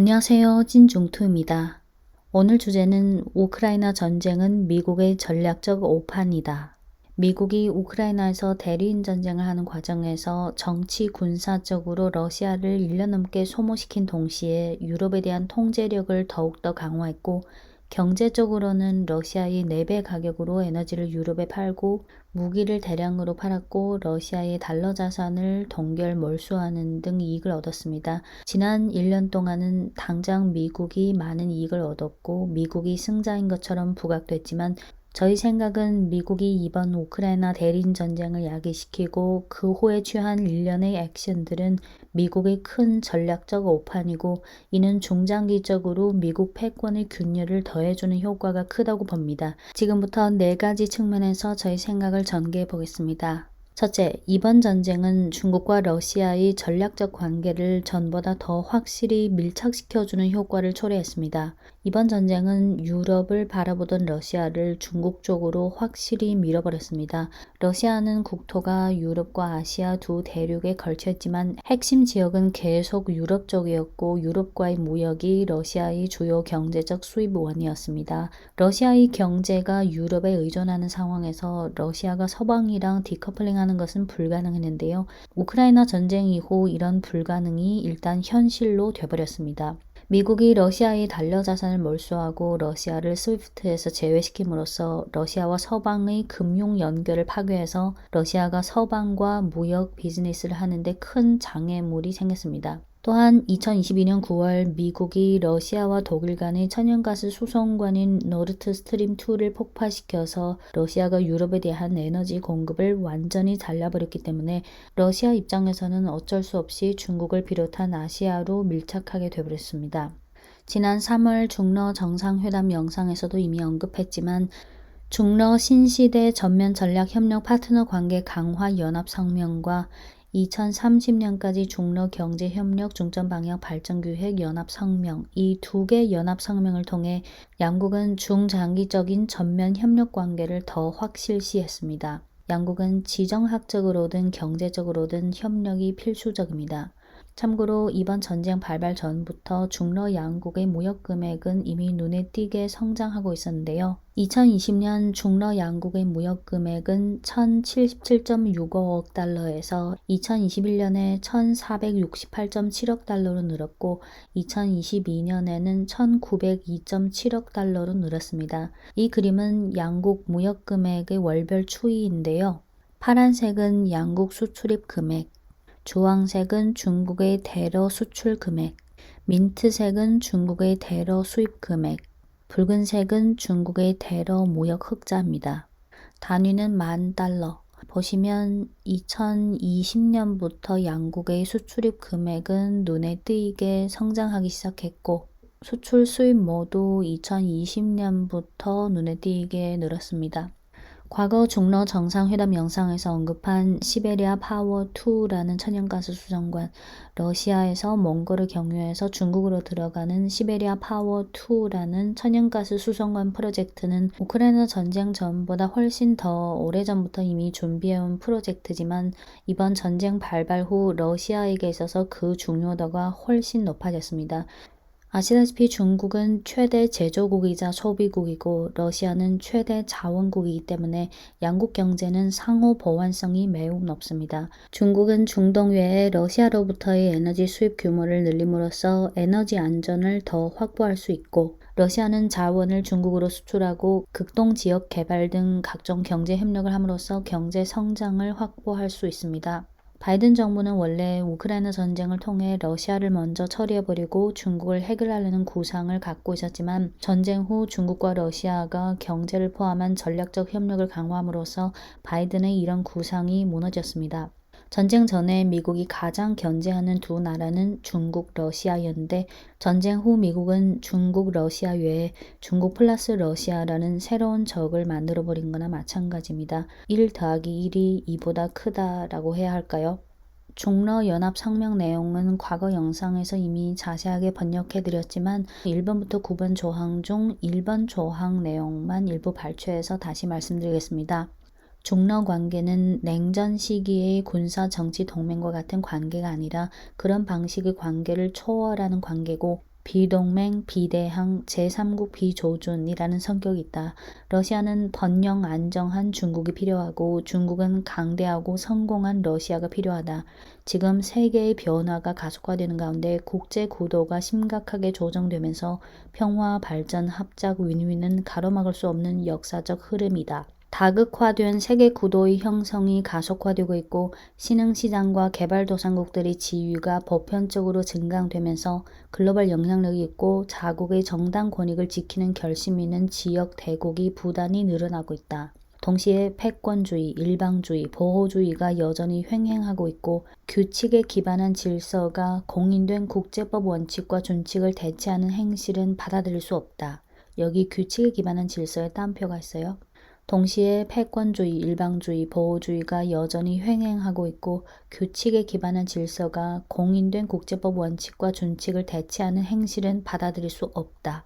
안녕하세요. 찐중투입니다. 오늘 주제는 우크라이나 전쟁은 미국의 전략적 오판이다. 미국이 우크라이나에서 대리인 전쟁을 하는 과정에서 정치 군사적으로 러시아를 1년 넘게 소모시킨 동시에 유럽에 대한 통제력을 더욱더 강화했고 경제적으로는 러시아의 4배 가격으로 에너지를 유럽에 팔고 무기를 대량으로 팔았고 러시아의 달러 자산을 동결 몰수하는 등 이익을 얻었습니다. 지난 1년 동안은 당장 미국이 많은 이익을 얻었고 미국이 승자인 것처럼 부각됐지만 저희 생각은 미국이 이번 우크라이나 대린 전쟁을 야기시키고 그 후에 취한 일련의 액션들은 미국의 큰 전략적 오판이고 이는 중장기적으로 미국 패권의 균열을 더해주는 효과가 크다고 봅니다. 지금부터 네 가지 측면에서 저희 생각을 전개해 보겠습니다. 첫째, 이번 전쟁은 중국과 러시아의 전략적 관계를 전보다 더 확실히 밀착시켜주는 효과를 초래했습니다. 이번 전쟁은 유럽을 바라보던 러시아를 중국 쪽으로 확실히 밀어버렸습니다. 러시아는 국토가 유럽과 아시아 두 대륙에 걸쳐있지만 핵심 지역은 계속 유럽 쪽이었고 유럽과의 무역이 러시아의 주요 경제적 수입원이었습니다. 러시아의 경제가 유럽에 의존하는 상황에서 러시아가 서방이랑 디커플링 하는 것은 불가능했는데요. 우크라이나 전쟁 이후 이런 불가능이 일단 현실로 돼버렸습니다. 미국이 러시아의 달러 자산을 몰수하고 러시아를 스위프트에서 제외시킴으로써 러시아와 서방의 금융 연결을 파괴해서 러시아가 서방과 무역 비즈니스를 하는데 큰 장애물이 생겼습니다. 또한 2022년 9월 미국이 러시아와 독일 간의 천연가스 수송관인 노르트 스트림 2를 폭파시켜서 러시아가 유럽에 대한 에너지 공급을 완전히 잘라버렸기 때문에 러시아 입장에서는 어쩔 수 없이 중국을 비롯한 아시아로 밀착하게 되버렸습니다. 지난 3월 중러 정상회담 영상에서도 이미 언급했지만 중러 신시대 전면 전략 협력 파트너 관계 강화 연합 성명과 2030년까지 중러 경제 협력 중점 방향 발전 계획 연합 성명 이 두 개 연합 성명을 통해 양국은 중장기적인 전면 협력 관계를 더 확실시했습니다. 양국은 지정학적으로든 경제적으로든 협력이 필수적입니다. 참고로 이번 전쟁 발발 전부터 중러 양국의 무역 금액은 이미 눈에 띄게 성장하고 있었는데요. 2020년 중러 양국의 무역 금액은 1077.65억 달러에서 2021년에 1468.7억 달러로 늘었고 2022년에는 1902.7억 달러로 늘었습니다. 이 그림은 양국 무역 금액의 월별 추이인데요. 파란색은 양국 수출입 금액, 주황색은 중국의 대러 수출 금액, 민트색은 중국의 대러 수입 금액, 붉은색은 중국의 대러 무역 흑자입니다. 단위는 만 달러. 보시면 2020년부터 양국의 수출입 금액은 눈에 띄게 성장하기 시작했고 수출 수입 모두 2020년부터 눈에 띄게 늘었습니다. 과거 중러 정상회담 영상에서 언급한 시베리아 파워2라는 천연가스 수정관, 러시아에서 몽골을 경유해서 중국으로 들어가는 시베리아 파워2라는 천연가스 수정관 프로젝트는 우크라이나 전쟁 전보다 훨씬 더 오래전부터 이미 준비해온 프로젝트지만 이번 전쟁 발발 후 러시아에게 있어서 그 중요도가 훨씬 높아졌습니다. 아시다시피 중국은 최대 제조국이자 소비국이고 러시아는 최대 자원국이기 때문에 양국 경제는 상호 보완성이 매우 높습니다. 중국은 중동 외에 러시아로부터의 에너지 수입 규모를 늘림으로써 에너지 안전을 더 확보할 수 있고 러시아는 자원을 중국으로 수출하고 극동 지역 개발 등 각종 경제 협력을 함으로써 경제 성장을 확보할 수 있습니다. 바이든 정부는 원래 우크라이나 전쟁을 통해 러시아를 먼저 처리해버리고 중국을 해결하려는 구상을 갖고 있었지만 전쟁 후 중국과 러시아가 경제를 포함한 전략적 협력을 강화함으로써 바이든의 이런 구상이 무너졌습니다. 전쟁 전에 미국이 가장 견제하는 두 나라는 중국, 러시아였는데 전쟁 후 미국은 중국, 러시아 외에 중국 플러스 러시아라는 새로운 적을 만들어버린 거나 마찬가지입니다. 1 더하기 1이 2보다 크다라고 해야 할까요? 종러 연합 성명 내용은 과거 영상에서 이미 자세하게 번역해 드렸지만 1번부터 9번 조항 중 1번 조항 내용만 일부 발췌해서 다시 말씀드리겠습니다. 중러 관계는 냉전 시기의 군사 정치 동맹과 같은 관계가 아니라 그런 방식의 관계를 초월하는 관계고 비동맹, 비대항, 제3국 비조준이라는 성격이 있다. 러시아는 번영 안정한 중국이 필요하고 중국은 강대하고 성공한 러시아가 필요하다. 지금 세계의 변화가 가속화되는 가운데 국제 구도가 심각하게 조정되면서 평화, 발전, 합작, 윈윈은 가로막을 수 없는 역사적 흐름이다. 다극화된 세계 구도의 형성이 가속화되고 있고 신흥시장과 개발도상국들의 지위가 보편적으로 증강되면서 글로벌 영향력이 있고 자국의 정당 권익을 지키는 결심 있는 지역 대국이 부단히 늘어나고 있다. 동시에 패권주의, 일방주의, 보호주의가 여전히 횡행하고 있고 규칙에 기반한 질서가 공인된 국제법 원칙과 준칙을 대체하는 행실은 받아들일 수 없다. 여기 규칙에 기반한 질서에 따옴표가 있어요. 동시에 패권주의, 일방주의, 보호주의가 여전히 횡행하고 있고 규칙에 기반한 질서가 공인된 국제법 원칙과 준칙을 대체하는 행실은 받아들일 수 없다.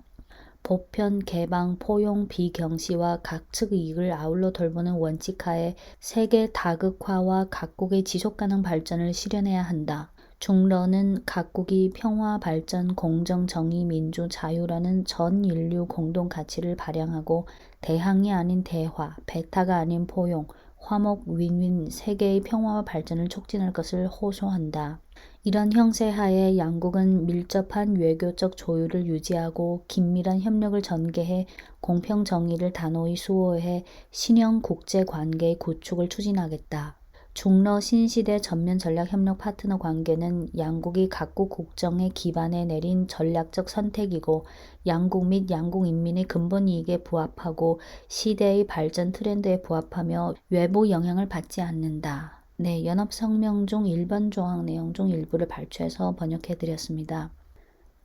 보편, 개방, 포용, 비경시와 각측 이익을 아울러 돌보는 원칙하에 세계 다극화와 각국의 지속가능 발전을 실현해야 한다. 중러는 각국이 평화, 발전, 공정, 정의, 민주, 자유라는 전 인류 공동 가치를 발양하고 대항이 아닌 대화, 배타가 아닌 포용, 화목, 윈윈, 세계의 평화와 발전을 촉진할 것을 호소한다. 이런 형세 하에 양국은 밀접한 외교적 조율을 유지하고 긴밀한 협력을 전개해 공평 정의를 단호히 수호해 신형 국제 관계 구축을 추진하겠다. 중러 신시대 전면 전략 협력 파트너 관계는 양국이 각국 국정에 기반해 내린 전략적 선택이고 양국 및 양국 인민의 근본 이익에 부합하고 시대의 발전 트렌드에 부합하며 외부 영향을 받지 않는다. 네, 연합성명 중 1번 조항 내용 중 일부를 발췌해서 번역해 드렸습니다.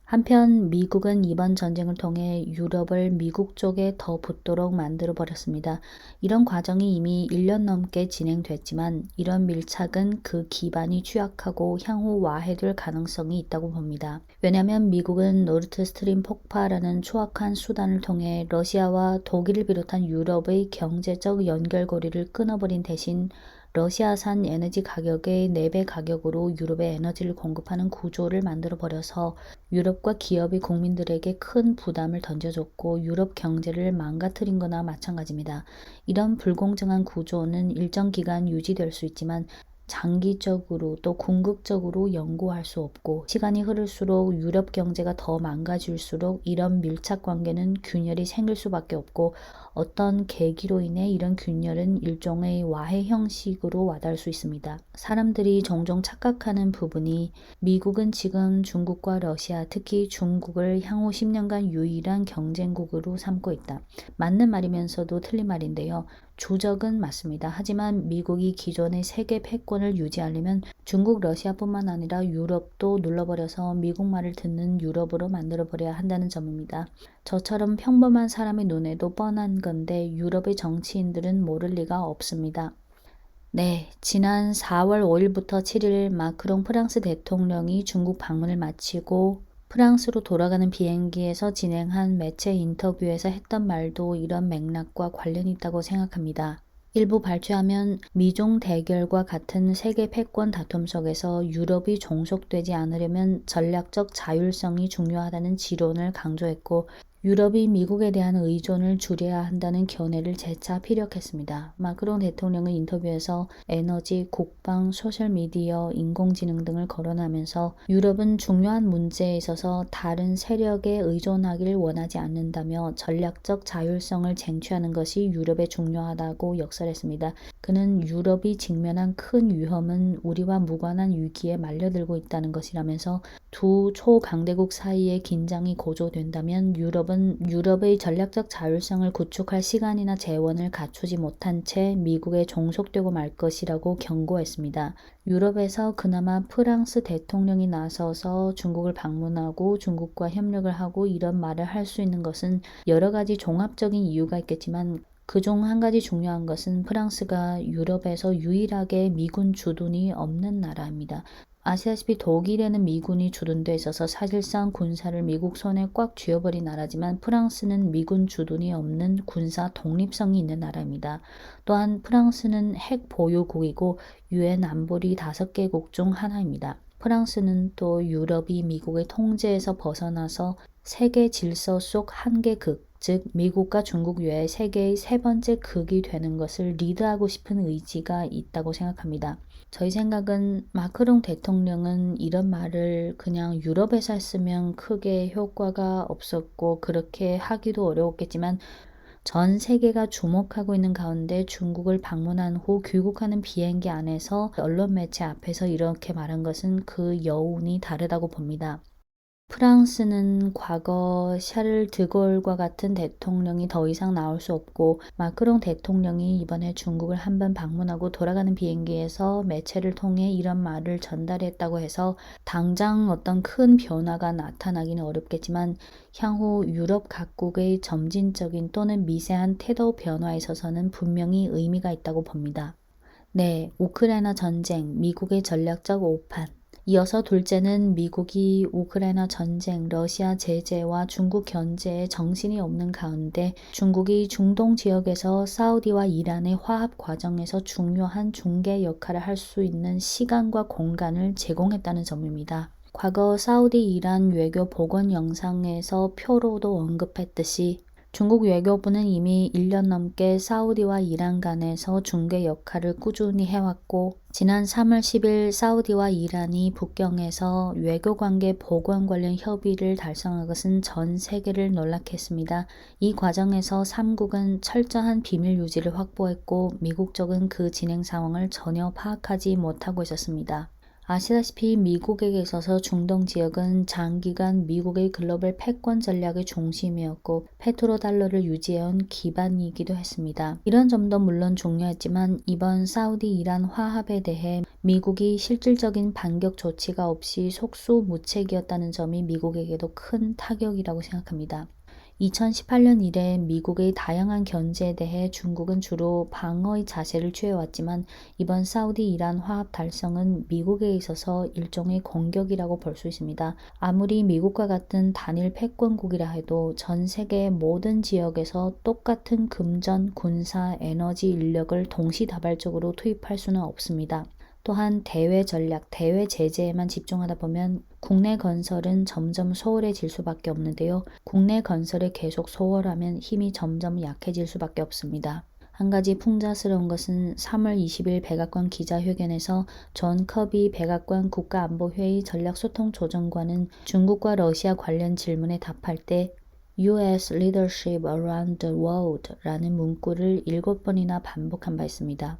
한편 미국은 이번 전쟁을 통해 유럽을 미국 쪽에 더 붙도록 만들어 버렸습니다. 이런 과정이 이미 1년 넘게 진행됐지만 이런 밀착은 그 기반이 취약하고 향후 와해될 가능성이 있다고 봅니다. 왜냐하면 미국은 노르트 스트림 폭파라는 추악한 수단을 통해 러시아와 독일을 비롯한 유럽의 경제적 연결고리를 끊어버린 대신 러시아산 에너지 가격의 4배 가격으로 유럽에 에너지를 공급하는 구조를 만들어 버려서 유럽과 기업의 국민들에게 큰 부담을 던져줬고 유럽 경제를 망가뜨린 거나 마찬가지입니다. 이런 불공정한 구조는 일정 기간 유지될 수 있지만 장기적으로 또 궁극적으로 연구할 수 없고 시간이 흐를수록 유럽 경제가 더 망가질수록 이런 밀착 관계는 균열이 생길 수밖에 없고 어떤 계기로 인해 이런 균열은 일종의 와해 형식으로 와닿을 수 있습니다. 사람들이 종종 착각하는 부분이 미국은 지금 중국과 러시아, 특히 중국을 향후 10년간 유일한 경쟁국으로 삼고 있다. 맞는 말이면서도 틀린 말인데요. 조적은 맞습니다. 하지만 미국이 기존의 세계 패권을 유지하려면 중국, 러시아뿐만 아니라 유럽도 눌러버려서 미국 말을 듣는 유럽으로 만들어버려야 한다는 점입니다. 저처럼 평범한 사람의 눈에도 뻔한 건데 유럽의 정치인들은 모를 리가 없습니다. 네, 지난 4월 5일부터 7일 마크롱 프랑스 대통령이 중국 방문을 마치고 프랑스로 돌아가는 비행기에서 진행한 매체 인터뷰에서 했던 말도 이런 맥락과 관련이 있다고 생각합니다. 일부 발췌하면 미종 대결과 같은 세계 패권 다툼 속에서 유럽이 종속되지 않으려면 전략적 자율성이 중요하다는 지론을 강조했고 유럽이 미국에 대한 의존을 줄여야 한다는 견해를 재차 피력했습니다. 마크롱 대통령은 인터뷰에서 에너지, 국방, 소셜미디어, 인공지능 등을 거론하면서 유럽은 중요한 문제에 있어서 다른 세력에 의존하길 원하지 않는다며 전략적 자율성을 쟁취하는 것이 유럽에 중요하다고 역설했습니다. 그는 유럽이 직면한 큰 위험은 우리와 무관한 위기에 말려들고 있다는 것이라면서 두 초강대국 사이의 긴장이 고조된다면 유럽 은 유럽의 전략적 자율성을 구축할 시간이나 재원을 갖추지 못한 채 미국에 종속되고 말 것이라고 경고했습니다. 유럽에서 그나마 프랑스 대통령이 나서서 중국을 방문하고 중국과 협력을 하고 이런 말을 할 수 있는 것은 여러 가지 종합적인 이유가 있겠지만 그중 한 가지 중요한 것은 프랑스가 유럽에서 유일하게 미군 주둔이 없는 나라입니다. 아시다시피 독일에는 미군이 주둔돼 있어서 사실상 군사를 미국 손에 꽉 쥐어버린 나라지만 프랑스는 미군 주둔이 없는 군사 독립성이 있는 나라입니다. 또한 프랑스는 핵 보유국이고 유엔 안보리 다섯 개국 중 하나입니다. 프랑스는 또 유럽이 미국의 통제에서 벗어나서 세계 질서 속 한계 극, 즉 미국과 중국 외에 세계의 세 번째 극이 되는 것을 리드하고 싶은 의지가 있다고 생각합니다. 저희 생각은 마크롱 대통령은 이런 말을 그냥 유럽에서 했으면 크게 효과가 없었고 그렇게 하기도 어려웠겠지만 전 세계가 주목하고 있는 가운데 중국을 방문한 후 귀국하는 비행기 안에서 언론 매체 앞에서 이렇게 말한 것은 그 여운이 다르다고 봅니다. 프랑스는 과거 샤를 드골과 같은 대통령이 더 이상 나올 수 없고 마크롱 대통령이 이번에 중국을 한 번 방문하고 돌아가는 비행기에서 매체를 통해 이런 말을 전달했다고 해서 당장 어떤 큰 변화가 나타나기는 어렵겠지만 향후 유럽 각국의 점진적인 또는 미세한 태도 변화에 있어서는 분명히 의미가 있다고 봅니다. 네, 우크라이나 전쟁, 미국의 전략적 오판, 이어서 둘째는 미국이 우크라이나 전쟁, 러시아 제재와 중국 견제에 정신이 없는 가운데 중국이 중동 지역에서 사우디와 이란의 화합 과정에서 중요한 중개 역할을 할 수 있는 시간과 공간을 제공했다는 점입니다. 과거 사우디 이란 외교 복원 영상에서 표로도 언급했듯이 중국 외교부는 이미 1년 넘게 사우디와 이란 간에서 중개 역할을 꾸준히 해왔고 지난 3월 10일 사우디와 이란이 북경에서 외교관계 보관 관련 협의를 달성한 것은 전 세계를 놀라게 했습니다. 이 과정에서 3국은 철저한 비밀 유지를 확보했고 미국 쪽은 그 진행 상황을 전혀 파악하지 못하고 있었습니다. 아시다시피 미국에게 있어서 중동 지역은 장기간 미국의 글로벌 패권 전략의 중심이었고 페트로 달러를 유지해온 기반이기도 했습니다. 이런 점도 물론 중요했지만 이번 사우디 이란 화합에 대해 미국이 실질적인 반격 조치가 없이 속수무책이었다는 점이 미국에게도 큰 타격이라고 생각합니다. 2018년 이래 미국의 다양한 견제에 대해 중국은 주로 방어의 자세를 취해왔지만 이번 사우디 이란 화합 달성은 미국에 있어서 일종의 공격이라고 볼 수 있습니다. 아무리 미국과 같은 단일 패권국이라 해도 전 세계 모든 지역에서 똑같은 금전, 군사, 에너지 인력을 동시다발적으로 투입할 수는 없습니다. 또한 대외 전략, 대외 제재에만 집중하다 보면 국내 건설은 점점 소홀해질 수밖에 없는데요. 국내 건설을 계속 소홀하면 힘이 점점 약해질 수밖에 없습니다. 한 가지 풍자스러운 것은 3월 20일 백악관 기자회견에서 존 커비 백악관 국가안보회의 전략소통조정관은 중국과 러시아 관련 질문에 답할 때 US Leadership Around the World 라는 문구를 7번이나 반복한 바 있습니다.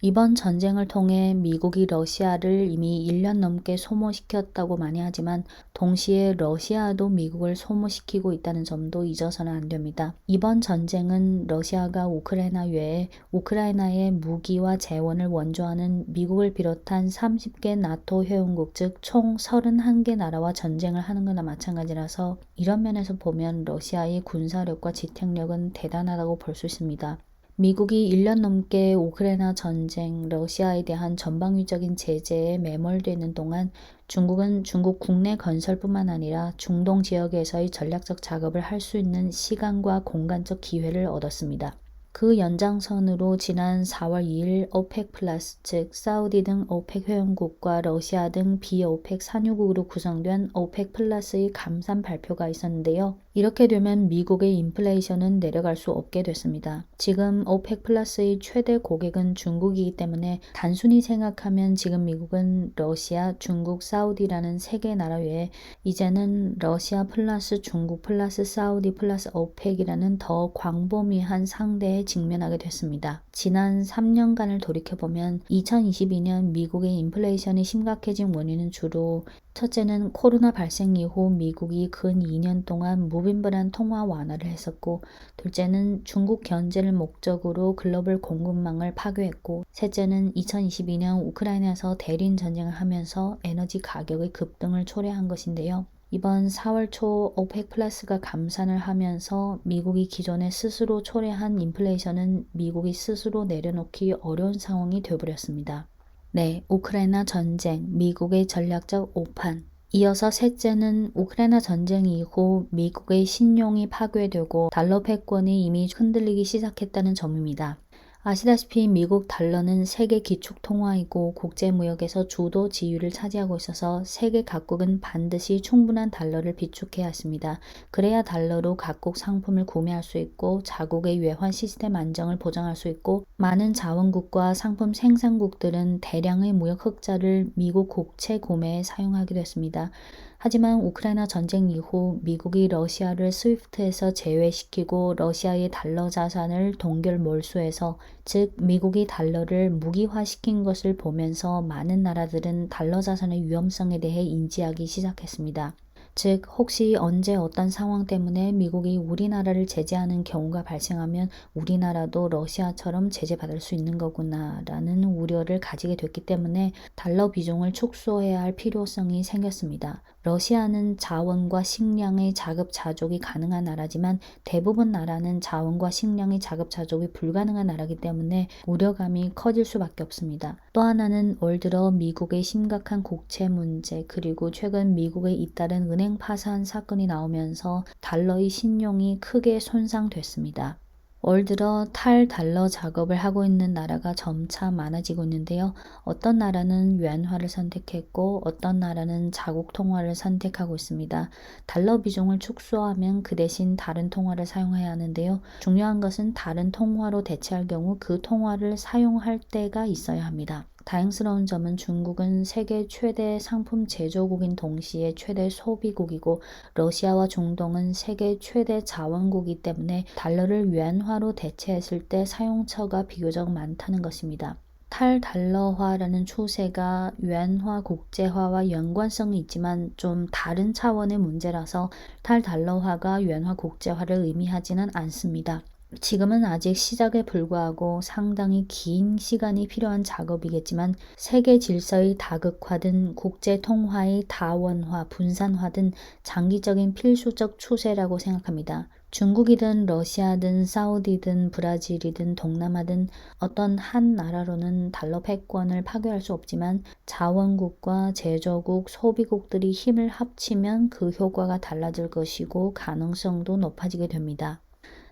이번 전쟁을 통해 미국이 러시아를 이미 1년 넘게 소모시켰다고 많이 하지만 동시에 러시아도 미국을 소모시키고 있다는 점도 잊어서는 안 됩니다. 이번 전쟁은 러시아가 우크라이나 외에 우크라이나의 무기와 재원을 원조하는 미국을 비롯한 30개 나토 회원국 즉 총 31개 나라와 전쟁을 하는 거나 마찬가지라서 이런 면에서 보면 러시아의 군사력과 지탱력은 대단하다고 볼 수 있습니다. 미국이 1년 넘게 우크라이나 전쟁, 러시아에 대한 전방위적인 제재에 매몰되어 있는 동안 중국은 중국 국내 건설뿐만 아니라 중동 지역에서의 전략적 작업을 할 수 있는 시간과 공간적 기회를 얻었습니다. 그 연장선으로 지난 4월 2일 오펙 플러스 즉 사우디 등 오펙 회원국과 러시아 등 비오펙 산유국으로 구성된 오펙 플러스의 감산 발표가 있었는데요. 이렇게 되면 미국의 인플레이션은 내려갈 수 없게 됐습니다. 지금 오펙 플러스의 최대 고객은 중국이기 때문에 단순히 생각하면 지금 미국은 러시아, 중국, 사우디라는 세 개 나라 외에 이제는 러시아 플러스 중국 플러스 사우디 플러스 오펙이라는 더 광범위한 상대 에 직면하게 됐습니다. 지난 3년간을 돌이켜보면 2022년 미국의 인플레이션이 심각해진 원인은 주로 첫째는 코로나 발생 이후 미국이 근 2년 동안 무빈불한 통화 완화를 했었고, 둘째는 중국 견제를 목적으로 글로벌 공급망을 파괴했고, 셋째는 2022년 우크라이나에서 대린 전쟁을 하면서 에너지 가격의 급등을 초래한 것인데요. 이번 4월 초 오펙 플러스가 감산을 하면서 미국이 기존에 스스로 초래한 인플레이션은 미국이 스스로 내려놓기 어려운 상황이 되어버렸습니다. 네, 우크라이나 전쟁, 미국의 전략적 오판. 이어서 셋째는 우크라이나 전쟁 이후 미국의 신용이 파괴되고 달러 패권이 이미 흔들리기 시작했다는 점입니다. 아시다시피 미국 달러는 세계 기축 통화이고 국제 무역에서 주도 지위를 차지하고 있어서 세계 각국은 반드시 충분한 달러를 비축해야 했습니다. 그래야 달러로 각국 상품을 구매할 수 있고 자국의 외환 시스템 안정을 보장할 수 있고 많은 자원국과 상품 생산국들은 대량의 무역 흑자를 미국 국채 구매에 사용하게 됐습니다. 하지만 우크라이나 전쟁 이후 미국이 러시아를 스위프트에서 제외시키고 러시아의 달러 자산을 동결 몰수해서 즉 미국이 달러를 무기화시킨 것을 보면서 많은 나라들은 달러 자산의 위험성에 대해 인지하기 시작했습니다. 즉, 혹시 언제 어떤 상황 때문에 미국이 우리나라를 제재하는 경우가 발생하면 우리나라도 러시아처럼 제재받을 수 있는 거구나 라는 우려를 가지게 됐기 때문에 달러 비중을 축소해야 할 필요성이 생겼습니다. 러시아는 자원과 식량의 자급자족이 가능한 나라지만 대부분 나라는 자원과 식량의 자급자족이 불가능한 나라이기 때문에 우려감이 커질 수밖에 없습니다. 또 하나는 올 들어 미국의 심각한 국채 문제 그리고 최근 미국에 잇따른 은행 파산 사건이 나오면서 달러의 신용이 크게 손상됐습니다. 올 들어 탈 달러 작업을 하고 있는 나라가 점차 많아지고 있는데요. 어떤 나라는 유엔화를 선택했고 어떤 나라는 자국 통화를 선택하고 있습니다. 달러 비중을 축소하면 그 대신 다른 통화를 사용해야 하는데요. 중요한 것은 다른 통화로 대체할 경우 그 통화를 사용할 때가 있어야 합니다. 다행스러운 점은 중국은 세계 최대 상품 제조국인 동시에 최대 소비국이고 러시아와 중동은 세계 최대 자원국이기 때문에 달러를 유엔화로 대체했을 때 사용처가 비교적 많다는 것입니다. 탈달러화라는 추세가 유엔화 국제화와 연관성이 있지만 좀 다른 차원의 문제라서 탈달러화가 유엔화 국제화를 의미하지는 않습니다. 지금은 아직 시작에 불과하고 상당히 긴 시간이 필요한 작업이겠지만 세계 질서의 다극화든 국제 통화의 다원화, 분산화든 장기적인 필수적 추세라고 생각합니다. 중국이든 러시아든 사우디든 브라질이든 동남아든 어떤 한 나라로는 달러 패권을 파괴할 수 없지만 자원국과 제조국, 소비국들이 힘을 합치면 그 효과가 달라질 것이고 가능성도 높아지게 됩니다.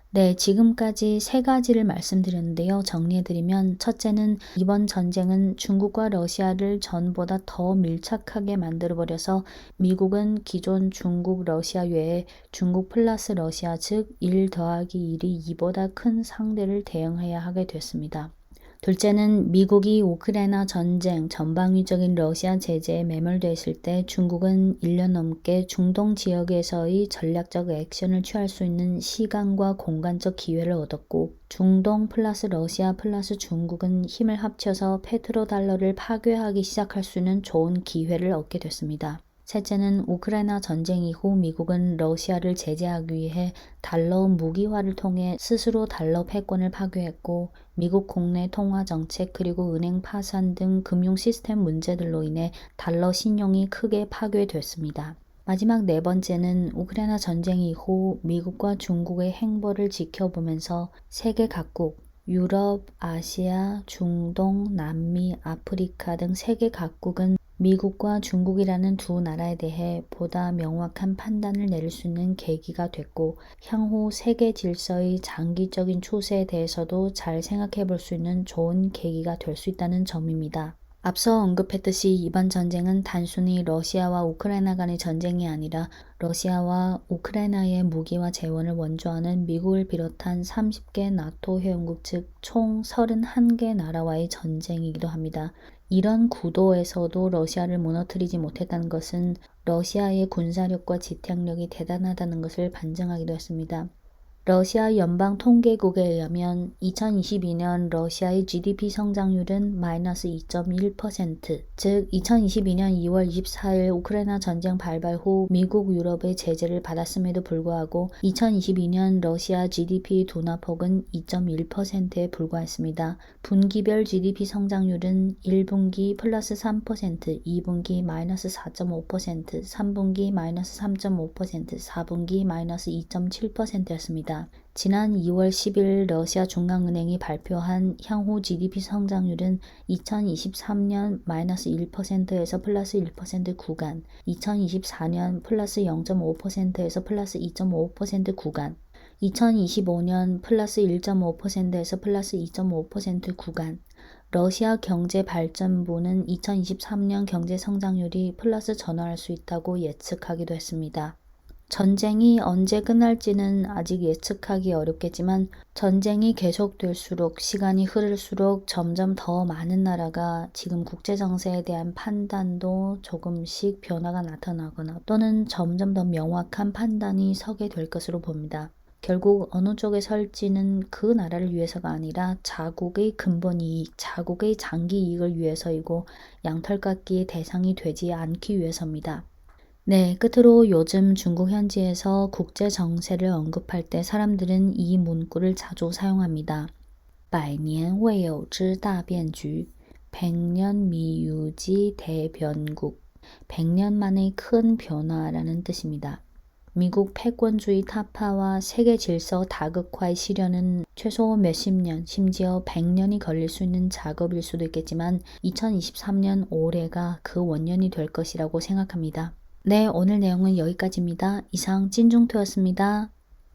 네, 지금까지 세 가지를 말씀드렸는데요. 정리해드리면 첫째는 이번 전쟁은 중국과 러시아를 전보다 더 밀착하게 만들어버려서 미국은 기존 중국, 러시아 외에 중국 플러스 러시아 즉 1 더하기 1이 2보다 큰 상대를 대응해야 하게 됐습니다. 둘째는 미국이 우크라이나 전쟁, 전방위적인 러시아 제재에 매몰되어 있을 때 중국은 1년 넘게 중동 지역에서의 전략적 액션을 취할 수 있는 시간과 공간적 기회를 얻었고 중동 플러스 러시아 플러스 중국은 힘을 합쳐서 페트로 달러를 파괴하기 시작할 수 있는 좋은 기회를 얻게 됐습니다. 셋째는 우크라이나 전쟁 이후 미국은 러시아를 제재하기 위해 달러 무기화를 통해 스스로 달러 패권을 파괴했고 미국 국내 통화 정책 그리고 은행 파산 등 금융 시스템 문제들로 인해 달러 신용이 크게 파괴됐습니다. 마지막 네 번째는 우크라이나 전쟁 이후 미국과 중국의 행보를 지켜보면서 세계 각국, 유럽, 아시아, 중동, 남미, 아프리카 등 세계 각국은 미국과 중국이라는 두 나라에 대해 보다 명확한 판단을 내릴 수 있는 계기가 됐고 향후 세계 질서의 장기적인 추세에 대해서도 잘 생각해 볼 수 있는 좋은 계기가 될 수 있다는 점입니다. 앞서 언급했듯이 이번 전쟁은 단순히 러시아와 우크라이나 간의 전쟁이 아니라 러시아와 우크라이나의 무기와 재원을 원조하는 미국을 비롯한 30개 나토 회원국 즉 총 31개 나라와의 전쟁이기도 합니다. 이런 구도에서도 러시아를 무너뜨리지 못했다는 것은 러시아의 군사력과 지탱력이 대단하다는 것을 반증하기도 했습니다. 러시아 연방 통계국에 의하면 2022년 러시아의 GDP 성장률은 마이너스 2.1%, 즉 2022년 2월 24일 우크라이나 전쟁 발발 후 미국 유럽의 제재를 받았음에도 불구하고 2022년 러시아 GDP 둔화폭은 2.1%에 불과했습니다. 분기별 GDP 성장률은 1분기 플러스 3%, 2분기 마이너스 4.5%, 3분기 마이너스 3.5%, 4분기 마이너스 2.7%였습니다. 지난 2월 10일 러시아 중앙은행이 발표한 향후 GDP 성장률은 2023년 마이너스 1%에서 플러스 1% 구간, 2024년 플러스 0.5%에서 플러스 2.5% 구간, 2025년 플러스 1.5%에서 플러스 2.5% 구간, 러시아 경제발전부는 2023년 경제 성장률이 플러스 전환할 수 있다고 예측하기도 했습니다. 전쟁이 언제 끝날지는 아직 예측하기 어렵겠지만 전쟁이 계속될수록 시간이 흐를수록 점점 더 많은 나라가 지금 국제 정세에 대한 판단도 조금씩 변화가 나타나거나 또는 점점 더 명확한 판단이 서게 될 것으로 봅니다. 결국 어느 쪽에 설지는 그 나라를 위해서가 아니라 자국의 근본 이익, 자국의 장기 이익을 위해서이고 양털깎기의 대상이 되지 않기 위해서입니다. 네, 끝으로 요즘 중국 현지에서 국제 정세를 언급할 때 사람들은 이 문구를 자주 사용합니다. 百年未有之大变局, 100년 미유지 대변국, 100년 만의 큰 변화라는 뜻입니다. 미국 패권주의 타파와 세계 질서 다극화의 실현은 최소 몇십 년, 심지어 100년이 걸릴 수 있는 작업일 수도 있겠지만 2023년 올해가 그 원년이 될 것이라고 생각합니다. 네, 오늘 내용은 여기까지입니다. 이상 찐중토였습니다.